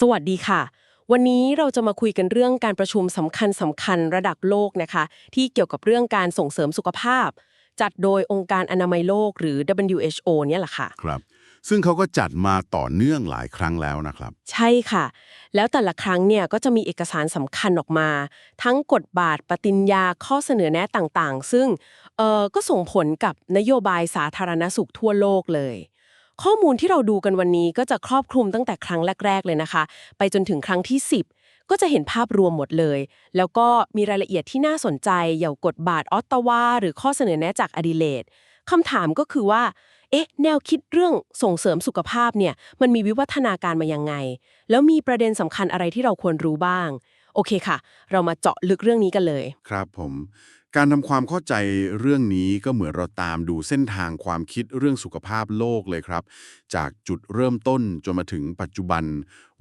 สวัสดีค่ะ วันนี้เราจะมาคุยกันเรื่องการประชุมสำคัญสำคัญระดับโลกนะคะ ที่เกี่ยวกับเรื่องการส่งเสริมสุขภาพ จัดโดยองค์การอนามัยโลกหรือ WHO เนี่ยแหละค่ะ ครับ ซึ่งเขาก็จัดมาต่อเนื่องหลายครั้งแล้วนะครับ ใช่ค่ะ แล้วแต่ละครั้งเนี่ยก็จะมีเอกสารสำคัญออกมา ทั้งกฎบาทปฏิญญาข้อเสนอแนะต่างๆ ซึ่งเอ่อก็ส่งผลกับนโยบายสาธารณสุขทั่วโลกเลย ข้อมูลที่เราดูกันวันนี้ก็จะครอบคลุมตั้งแต่ครั้งแรก ๆ เลยนะคะ ไปจนถึงครั้งที่ 10 ก็จะเห็นภาพรวมหมดเลย แล้วก็มีรายละเอียดที่น่าสนใจอย่างกฎบาทออตตาวา หรือข้อเสนอแนะจากอดิเลดคำถามก็คือว่า เอ๊ะ แนวคิดเรื่องส่งเสริมสุขภาพเนี่ย มันมีวิวัฒนาการมายังไง แล้วมีประเด็นสำคัญอะไรที่เราควรรู้บ้าง โอเคค่ะ เรามาเจาะลึกเรื่องนี้กันเลย ครับผม การทำความเข้าใจเรื่องนี้ก็เหมือนเราตามดูเส้นทางความคิดเรื่องสุขภาพโลกเลยครับ จากจุดเริ่มต้นจนมาถึงปัจจุบัน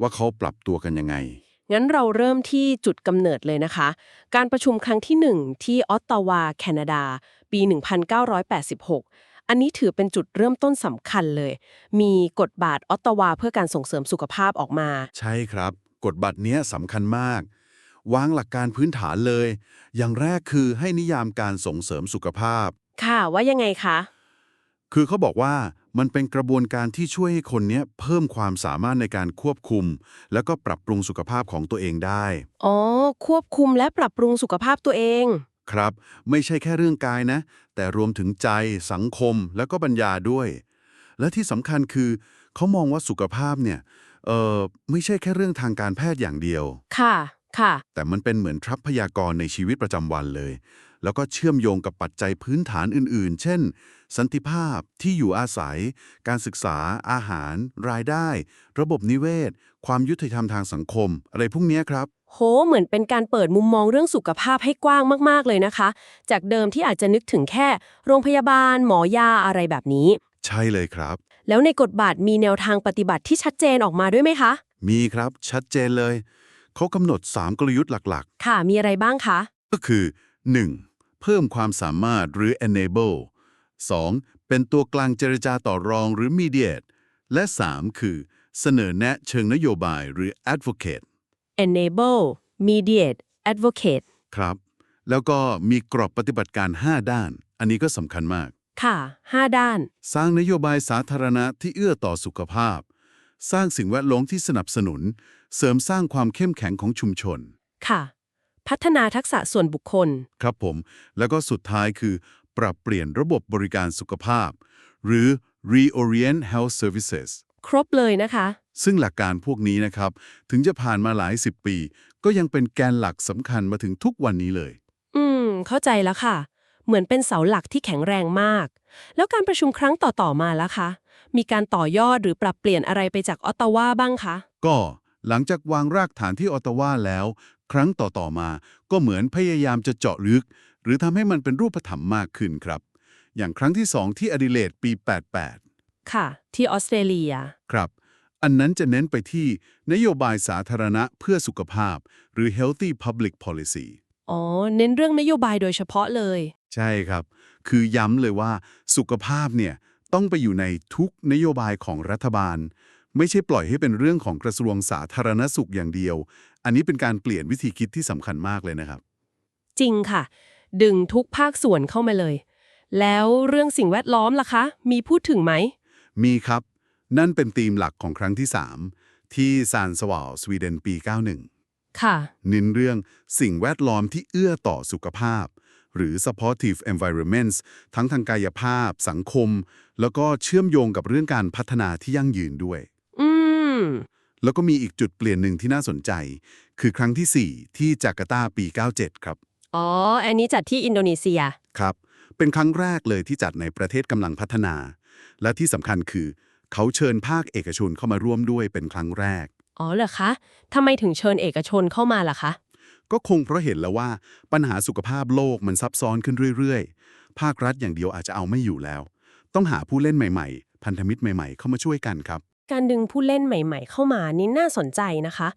ว่าเขาปรับตัวกันยังไง งั้นเราเริ่มที่จุดกำเนิดเลยนะคะ การประชุมครั้งที่ 1 ที่ออตตาวา แคนาดา ปี 1986 อันนี้ถือเป็นจุดเริ่มต้นสำคัญเลย มีกฎบาทออตตาวาเพื่อการส่งเสริมสุขภาพออกมา ใช่ครับ กฎบัตรเนี้ยสำคัญมาก วางหลักการพื้นฐานเลย อย่างแรกคือให้นิยามการส่งเสริมสุขภาพ ค่ะว่ายังไงคะ คือเขาบอกว่ามันเป็นกระบวนการที่ช่วยให้คนเนี้ยเพิ่มความสามารถในการควบคุม แล้วก็ปรับปรุงสุขภาพของตัวเองได้ อ๋อ ควบคุมและปรับปรุงสุขภาพตัวเอง ครับ ไม่ใช่แค่เรื่องกายนะ แต่รวมถึงใจ สังคม แล้วก็ปัญญาด้วย และที่สำคัญคือเขามองว่าสุขภาพเนี่ย เออไม่ใช่แค่เรื่องทางการแพทย์อย่างเดียว ค่ะ ค่ะ แต่มันเป็นเหมือนทรัพยากรในชีวิตประจำวันเลย แล้วก็เชื่อมโยงกับปัจจัยพื้นฐานอื่น ๆ เช่น สันติภาพที่อยู่อาศัย การศึกษา อาหาร รายได้ ระบบนิเวศ ความยุติธรรมทางสังคม อะไรพวกเนี้ยครับ โห เหมือนเป็นการเปิดมุมมองเรื่องสุขภาพให้กว้างมาก ๆ เลยนะคะ จากเดิมที่อาจจะนึกถึงแค่ โรงพยาบาล หมอยาอะไรแบบนี้ ใช่เลยครับ แล้วในกฎบาทมีแนวทางปฏิบัติที่ชัดเจนออกมาด้วยไหมคะ มีครับชัดเจนเลย เขากำหนด 3 กลยุทธ์หลักค่ะ มีอะไรบ้างคะ ๆ ก็คือ 1. เพิ่มความสามารถหรือ enable 2. เป็นตัวกลางเจรจาต่อรองหรือ mediate และ 3 คือ เสนอแนะเชิงนโยบายหรือ advocate enable mediate advocate ครับ แล้วก็มีกรอบปฏิบัติการ 5 ด้าน อันนี้ก็สำคัญมาก ค่ะ 5 ด้าน สร้างนโยบายสาธารณะที่เอื้อต่อสุขภาพ สร้างสิ่งแวดล้อมที่สนับสนุน เสริมสร้างความเข้มแข็งของชุมชน ค่ะ พัฒนาทักษะส่วนบุคคล ครับผม แล้วก็สุดท้ายคือ ปรับเปลี่ยนระบบบริการสุขภาพ หรือ reorient health services ครบเลยนะคะ ซึ่งหลักการพวกนี้นะครับ ถึงจะผ่านมาหลายสิบปี ก็ยังเป็นแกนหลักสำคัญมาถึงทุกวันนี้เลย อืม เข้าใจแล้วค่ะ เหมือนเป็นเสาหลักที่แข็งแรงมาก แล้วการประชุมครั้งต่อๆมาแล้วคะ มีการต่อยอดหรือปรับเปลี่ยนอะไรไปจากออตตาวาบ้างคะ ก็ หลังจากวางรากฐานที่ออตตาวาแล้ว ครั้งต่อๆมาก็เหมือนพยายามจะเจาะลึก หรือทำให้มันเป็นรูปธรรมมากขึ้นครับ อย่างครั้งที่2ที่อดิเลดปี 88 ค่ะ ที่ออสเตรเลีย ครับ อันนั้นจะเน้นไปที่นโยบายสาธารณะเพื่อสุขภาพ หรือ healthy public policy อ๋อ เน้นเรื่องนโยบายโดยเฉพาะเลย ใช่ครับ คือย้ำเลยว่าสุขภาพเนี่ยต้องไปอยู่ในทุกนโยบายของรัฐบาล ไม่ใช่ปล่อยให้เป็นเรื่องของกระทรวงสาธารณสุขอย่างเดียว อันนี้เป็นการเปลี่ยนวิธีคิดที่สำคัญมากเลยนะครับ จริงค่ะ ดึงทุกภาคส่วนเข้ามาเลย แล้วเรื่องสิ่งแวดล้อมล่ะคะ มีพูดถึงไหม มีครับ นั่นเป็นธีมหลักของครั้งที่ 3 ที่ซานสวาลสวีเดนปี 91 ค่ะเน้นเรื่องสิ่งแวดล้อมที่เอื้อต่อสุขภาพ หรือ supportive environments ทั้งทางกายภาพ สังคม แล้วก็เชื่อมโยงกับเรื่องการพัฒนาที่ยั่งยืนด้วยอืม แล้วก็มีอีกจุดเปลี่ยนหนึ่งที่น่าสนใจ คือครั้งที่ 4 ที่จาการ์ตาปี 97 ครับ อ๋อ อันนี้จัดที่อินโดนีเซีย ครับ เป็นครั้งแรกเลยที่จัดในประเทศกำลังพัฒนา และที่สำคัญคือ เขาเชิญภาคเอกชนเข้ามาร่วมด้วยเป็นครั้งแรก อ๋อเหรอคะทำไมถึงเชิญเอกชนเข้ามาล่ะคะ ก็คงเพราะเห็นแล้วว่าปัญหาสุขภาพโลกมันซับซ้อนขึ้นเรื่อยๆ ภาครัฐอย่างเดียวอาจจะเอาไม่อยู่แล้ว ต้องหาผู้เล่นใหม่ ๆ พันธมิตรใหม่ ๆ เข้ามาช่วยกันครับ การดึงผู้เล่นใหม่ ๆ เข้ามานี่น่าสนใจนะคะ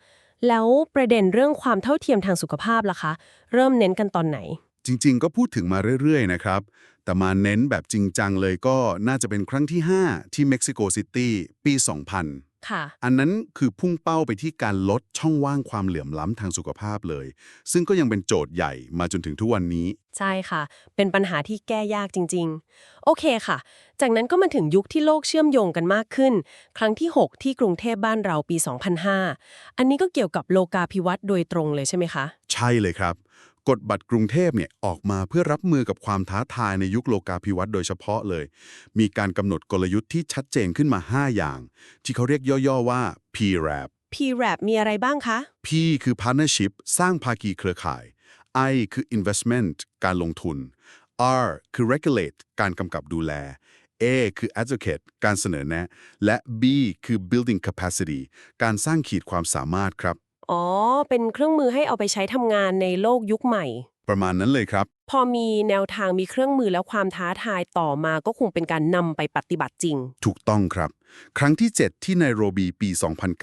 แล้วประเด็นเรื่องความเท่าเทียมทางสุขภาพล่ะคะ เริ่มเน้นกันตอนไหน จริง ๆ ก็พูดถึงมาเรื่อย ๆ นะครับ แต่มาเน้นแบบจริงจังเลยก็น่าจะเป็นครั้งที่ 5 ที่เม็กซิโกซิตี้ปี 2000 ค่ะ อันนั้นคือพุ่งเป้าไปที่การลดช่องว่างความเหลื่อมล้ำทางสุขภาพเลย ซึ่งก็ยังเป็นโจทย์ใหญ่มาจนถึงทุกวันนี้ ใช่ค่ะ เป็นปัญหาที่แก้ยากจริง ๆ โอเคค่ะ จากนั้นก็มาถึงยุคที่โลกเชื่อมโยงกันมากขึ้น ครั้งที่ 6 ที่กรุงเทพบ้านเราปี 2005 อันนี้ก็เกี่ยวกับโลกาภิวัตน์โดยตรงเลยใช่ไหมคะ ใช่เลยครับ กฎบัตรกรุงเทพเนี่ยออกมาเพื่อรับมือกับความท้าทายในยุคโลกาภิวัตน์โดยเฉพาะเลย มีการกำหนดกลยุทธ์ที่ชัดเจนขึ้นมา 5 อย่าง ที่เขาเรียกย่อๆว่า PRAP P-RAP มีอะไรบ้างคะ P คือ partnership สร้างภาคีเครือข่าย I คือ investment การลงทุน R คือ regulate การกำกับดูแล A คือ advocate การเสนอแนะ และ B คือ building capacity การสร้างขีดความสามารถครับ อ๋อ เป็นเครื่องมือให้เอาไปใช้ทำงานในโลกยุคใหม่ ประมาณนั้นเลยครับ พอมีแนวทางมีเครื่องมือแล้วความท้าทายต่อมาก็คงเป็นการนำไปปฏิบัติจริง ถูกต้องครับ ครั้งที่ 7 ที่ไนโรบีปี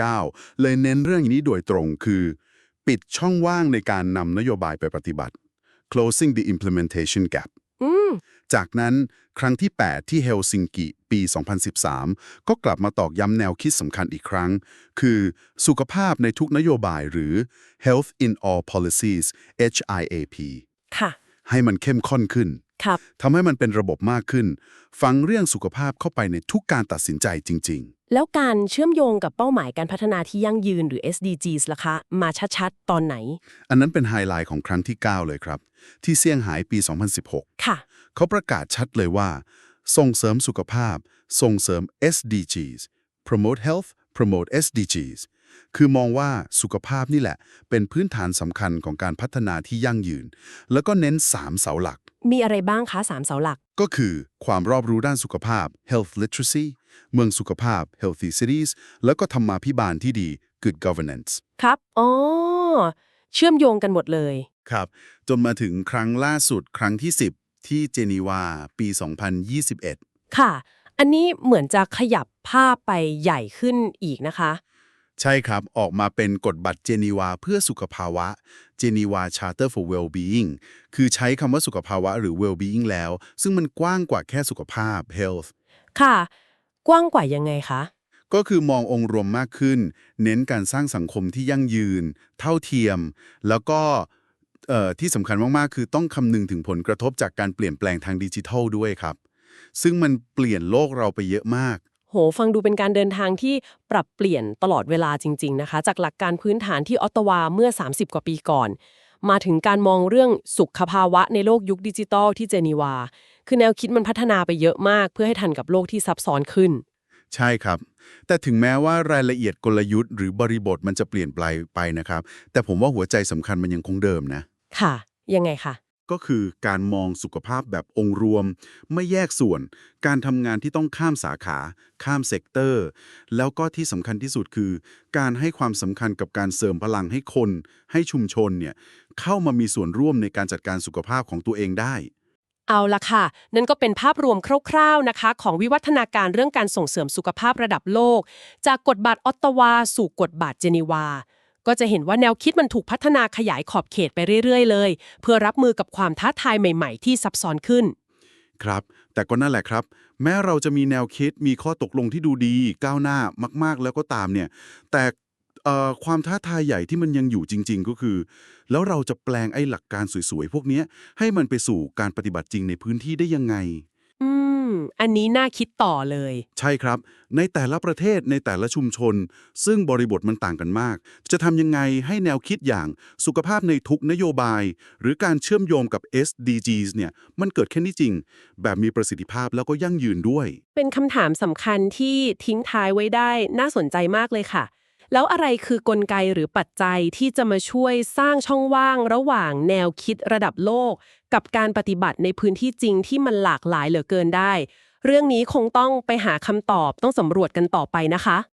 2009 เลยเน้นเรื่องนี้โดยตรงคือ ปิดช่องว่างในการนำนโยบายไปปฏิบัติ closing the implementation gap อืม จากนั้นครั้งที่ 8 ที่เฮลซิงกิปี 2013 ก็กลับมาตอกย้ำแนวคิดสำคัญอีกครั้ง คือสุขภาพในทุกนโยบายหรือ health in all policies HIAP ค่ะให้มันเข้มข้นขึ้นครับทำให้มันเป็นระบบมากขึ้น ฟังเรื่องสุขภาพเข้าไปในทุกการตัดสินใจจริงแล้วการเชื่อมโยงกับเป้าหมายการพัฒนาที่ยั่งยืนหรือ SDGs ล่ะคะ มาชัด ๆ ตอนไหนๆอันนั้นเป็นไฮไลท์ของครั้งที่ 9 เลยครับ ที่เซี่ยงไฮ้ปี 2016 ค่ะ เขาประกาศชัดเลยว่า ส่งเสริมสุขภาพ ส่งเสริม SDGs promote health promote SDGs คือมองว่าสุขภาพนี่แหละ เป็นพื้นฐานสำคัญของการพัฒนาที่ยั่งยืน แล้วก็เน้น 3 เสาหลัก มีอะไรบ้างคะสามเสาหลัก ก็คือความรอบรู้ด้านสุขภาพ health literacy เมืองสุขภาพ healthy cities แล้วก็ธรรมาภิบาลที่ดี good governance ครับ อ๋อ เชื่อมโยงกันหมดเลย ครับ จนมาถึงครั้งล่าสุดครั้งที่ 10 ที่เจนีวาปี 2021 ค่ะ อันนี้เหมือนจะขยับภาพไปใหญ่ขึ้นอีกนะคะ ใช่ครับออกมาเป็นกฎบัตรเจนีวาเพื่อสุขภาวะ Geneva Charter for Well-being คือใช้คำว่าสุขภาวะหรือ well-being แล้ว ซึ่งมันกว้างกว่าแค่สุขภาพ health ค่ะ กว้างกว่ายังไงคะก็คือมององค์รวมมากขึ้น เน้นการสร้างสังคมที่ยั่งยืน เท่าเทียม แล้วก็เอ่อ ที่สำคัญมาก ๆ คือต้องคำนึงถึงผลกระทบจากการเปลี่ยนแปลงทางดิจิทัลด้วยครับ ซึ่งมันเปลี่ยนโลกเราไปเยอะมาก โห ฟังดูเป็นการเดินทางที่ปรับเปลี่ยนตลอดเวลาจริง ๆ นะคะ จากหลักการพื้นฐานที่ออตตาวาเมื่อ 30 กว่าปีก่อน มาถึงการมองเรื่องสุขภาวะในโลกยุคดิจิตอลที่เจนีวา คือแนวคิดมันพัฒนาไปเยอะมาก เพื่อให้ทันกับโลกที่ซับซ้อนขึ้น ใช่ครับ แต่ถึงแม้ว่ารายละเอียดกลยุทธ์หรือบริบทมันจะเปลี่ยนไปไปนะครับ แต่ผมว่าหัวใจสำคัญมันยังคงเดิมนะ ค่ะ ยังไงคะก็คือการมองสุขภาพแบบองค์รวม ไม่แยกส่วน การทำงานที่ต้องข้ามสาขา ข้ามเซกเตอร์ แล้วก็ที่สำคัญที่สุดคือ การให้ความสำคัญกับการเสริมพลังให้คน ให้ชุมชนเนี่ยเข้ามามีส่วนร่วมในการจัดการสุขภาพของตัวเองได้ เอาละค่ะ นั่นก็เป็นภาพรวมคร่าวๆนะคะ ของวิวัฒนาการเรื่องการส่งเสริมสุขภาพระดับโลก จากกฎบัตรออตตาวา สู่กฎบัตรเจนีวา ก็จะเห็นว่าแนวคิดมันถูกพัฒนาขยายขอบเขตไปเรื่อย ๆ เลย เพื่อรับมือกับความท้าทายใหม่ ๆ ที่ซับซ้อนขึ้น ครับ แต่ก็นั่นแหละครับ แม้เราจะมีแนวคิดมีข้อตกลงที่ดูดีก้าวหน้ามาก ๆ แล้วก็ตามเนี่ย แต่ความท้าทายใหญ่ที่มันยังอยู่จริง ๆ ก็คือ แล้วเราจะแปลงไอ้หลักการสวยๆพวกนี้ให้มันไปสู่การปฏิบัติจริงในพื้นที่ได้ยังไง ม อันนี้น่าคิดต่อเลย ใช่ครับ ในแต่ละประเทศในแต่ละชุมชน ซึ่งบริบทมันต่างกันมาก จะทำยังไงให้แนวคิดอย่างสุขภาพในทุกนโยบาย หรือการเชื่อมโยงกับ SDGs เนี่ยมันเกิดแค่นี้จริง แบบมีประสิทธิภาพแล้วก็ยั่งยืนด้วย เป็นคำถามสำคัญที่ทิ้งท้ายไว้ได้น่าสนใจมากเลยค่ะ แล้วอะไรคือกลไกหรือปัจจัยที่จะมาช่วยสร้างช่องว่างระหว่างแนวคิดระดับโลก กับการปฏิบัติในพื้นที่จริงที่มันหลากหลายเหลือเกินได้ เรื่องนี้คงต้องไปหาคำตอบต้องสำรวจกันต่อไปนะคะ